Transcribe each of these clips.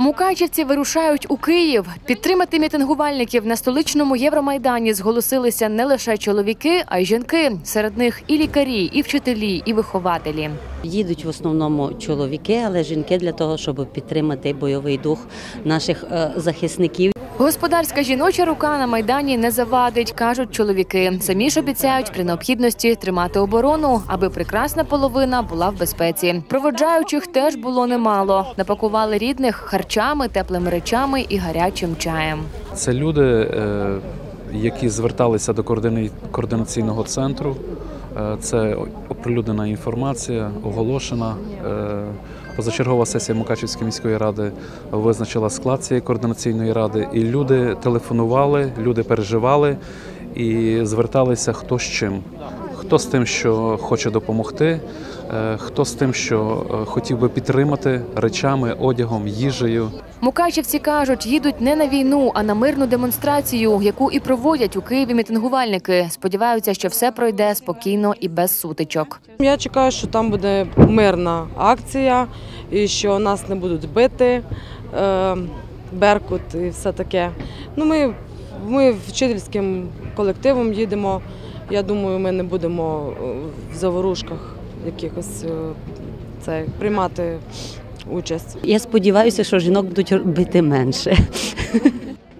Мукачівці вирушають у Київ. Підтримати мітингувальників на столичному Євромайдані зголосилися не лише чоловіки, а й жінки. Серед них і лікарі, і вчителі, і вихователі. Їдуть в основному чоловіки, але жінки для того, щоб підтримати бойовий дух наших е, захисників. Господарська жіноча рука на майдані не завадить, кажуть чоловіки. Самі ж обіцяють при необхідності тримати оборону, аби прекрасна половина була в безпеці. Проводжаючих теж було немало. Напакували рідних харчами, теплими речами і гарячим чаєм. Це люди, е, які зверталися до координаційного центру. Е, Це оприлюднена інформація, оголошена. Е, Позачергова сесія Мукачівської міської ради визначила склад цієї координаційної ради, і люди телефонували, люди переживали і зверталися хто з чим. Хто з тим, що хоче допомогти, е, хто з тим, що хотів би підтримати речами, одягом, їжею. Мукачівці кажуть, їдуть не на війну, а на мирну демонстрацію, яку і проводять у Києві мітингувальники. Сподіваються, що все пройде спокійно і без сутичок. Я чекаю, що там буде мирна акція і що нас не будуть бити, е, беркут і все таке. Ну, ми, ми вчительським колективом їдемо. Я думаю, ми не будемо е, в заворушках якихось е, це, приймати участь. Я сподіваюся, що жінок будуть бити менше.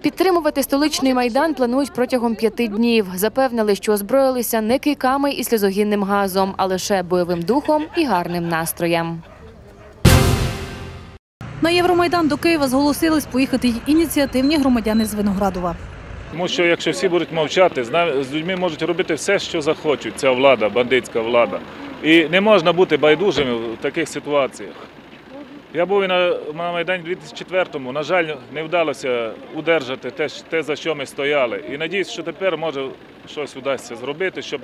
Підтримувати столичний майдан планують протягом п'яти днів. Запевнили, що озброїлися не кийками і сльозогінним газом, а лише бойовим духом і гарним настроєм. На Євромайдан до Києва зголосились поїхати й ініціативні громадяни з Виноградова. Тому що якщо всі будуть мовчати, з людьми можуть робити все, що захочуть. Ця влада, бандитська влада. І не можна бути байдужими в таких ситуаціях. Я був і на, на Майдані 2004-му. На жаль, не вдалося удержати те, те, за що ми стояли. І надіюсь, що тепер може щось вдасться зробити, щоб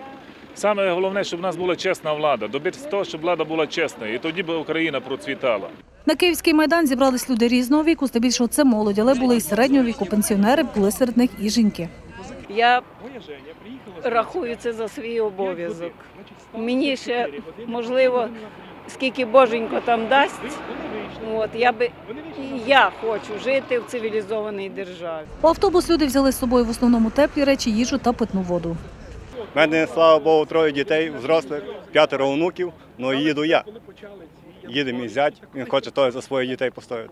саме головне, щоб в нас була чесна влада, добитися того, щоб влада була чесна, і тоді би Україна процвітала. На Київський майдан зібрались люди різного віку, здебільшого це молодь, але були і середнього віку пенсіонери, були серед них і жінки. Я рахую це за свій обов'язок. Мені ще можливо, скільки боженько там дасть. От я би і я хочу жити в цивілізованій державі. У автобус люди взяли з собою в основному теплі речі, їжу та питну воду. У мене, слава Богу, троє дітей, взрослих, п'ятеро онуків, ну їду я. Їде мій зять, він хоче той за своїх дітей постояти.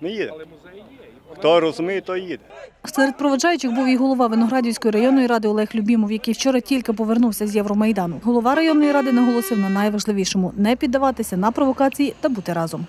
Ми їдемо. Хто розуміє, той їде. Серед проведжаючих був і голова Виноградівської районної ради Олег Любімов, який вчора тільки повернувся з Євромайдану. Голова районної ради наголосив на найважливішому не піддаватися на провокації та бути разом.